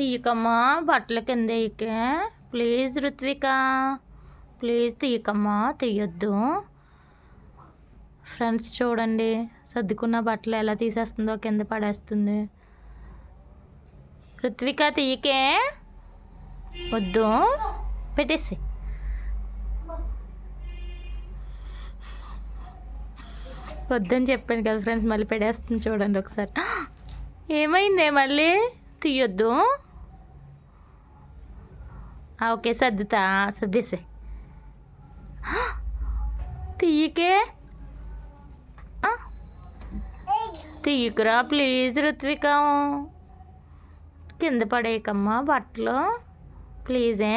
తీయకమ్మా బట్టల కింద ఇకే ప్లీజ్ రుత్విక ప్లీజ్ తీయకమ్మా తీయొద్దు. ఫ్రెండ్స్ చూడండి సర్దుకున్న బట్టలు ఎలా తీసేస్తుందో కింద పడేస్తుంది. రుత్విక తీయకే. వద్దు పెట్టేసి వద్దని చెప్పాను కదా ఫ్రెండ్స్ మళ్ళీ పెడేస్తుంది చూడండి ఒకసారి. ఏమైందే మళ్ళీ? తీయొద్దు. ఓకే సర్దుతా సర్దేసే తీయకే తీయకురా ప్లీజ్ రుత్విక కింద పడేయకమ్మా బట్టలు. ప్లీజే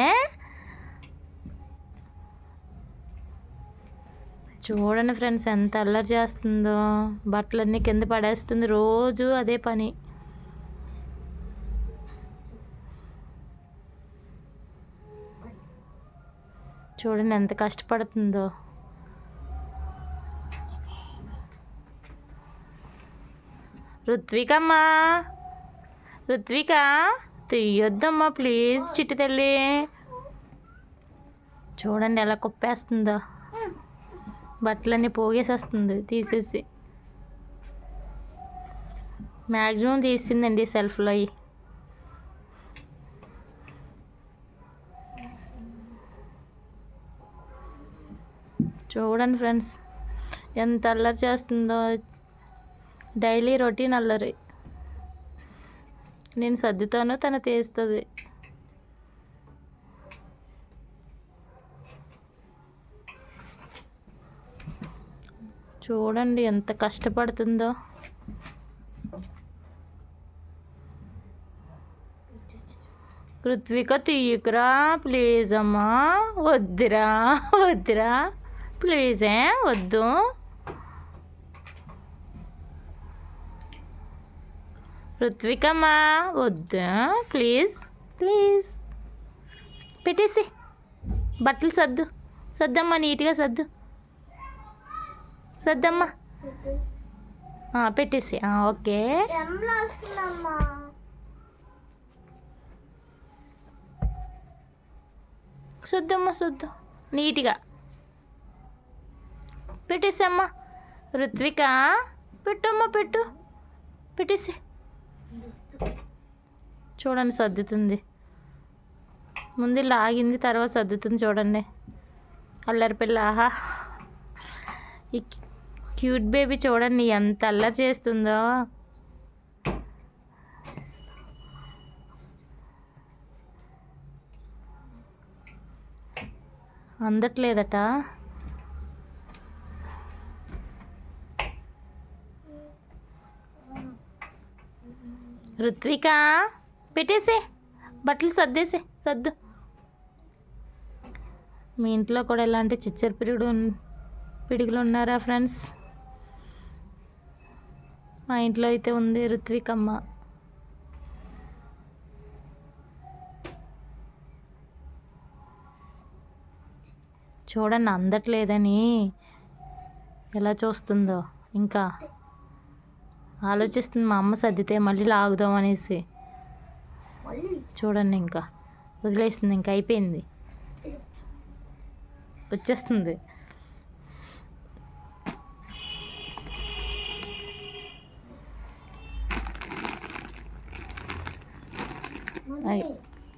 చూడండి ఫ్రెండ్స్ ఎంత అల్లరి చేస్తుందో. బట్టలన్నీ కింద పడేస్తుంది రోజు అదే పని. చూడండి ఎంత కష్టపడుతుందో. రుత్వికమ్మా రుత్విక తీయొద్దమ్మా ప్లీజ్ చిట్టి తల్లి. చూడండి ఎలా కుప్పేస్తుందో. బట్టలన్నీ పోగేసేస్తుంది తీసేసి. మ్యాక్సిమం తీసిందండి సెల్ఫ్లో అయ్యి చూడండి ఫ్రెండ్స్ ఎంత అల్లరి చేస్తుందో. డైలీ రొటీన్ అల్లరి. నేను సర్దుతాను తన తీస్తుంది. చూడండి ఎంత కష్టపడుతుందో. కృత్విక తీయకురా ప్లీజ్ అమ్మా. వద్దురా వద్దురా. ప్లీజే వద్దు? పృథ్వికమ్మా వద్దు ప్లీజ్. ప్లీజ్. పెట్టేసి. బట్టలు సర్దు. సర్దమ్మా నీట్గా సర్దు. సర్దమ్మా. ఆ, పెట్టేసి. ఆ, ఓకే. శుద్ధమ్మా శుద్ధం నీట్గా. పెట్టేసమ్మా. రుత్విక పెట్టమ్మా పెట్టు. పెట్టేసి. చూడండి సర్దుతుంది. ముందు లాగింది తర్వాత సర్దుతుంది చూడండి. అల్లరి పిల్ల ఆహా. ఈ క్యూట్ బేబీ చూడండి ఎంత అల్లరి చేస్తుందో. అందట్లేదట. రుత్విక పెట్టేసే. బట్టలు సర్దేసే సర్దు. మీ ఇంట్లో కూడా ఇలాంటి చిచ్చర పిరుగుడు పిడుగులు ఉన్నారా ఫ్రెండ్స్? మా ఇంట్లో అయితే ఉంది రుత్వికమ్మ చూడండి అందట్లేదని. ఎలా చూస్తుందో ఇంకా. ఆలోచిస్తుంది మా అమ్మ సర్దితే మళ్ళీ లాగుదాం అనేసి. చూడండి ఇంకా. వదిలేస్తుంది ఇంకా అయిపోయింది. వచ్చేస్తుంది.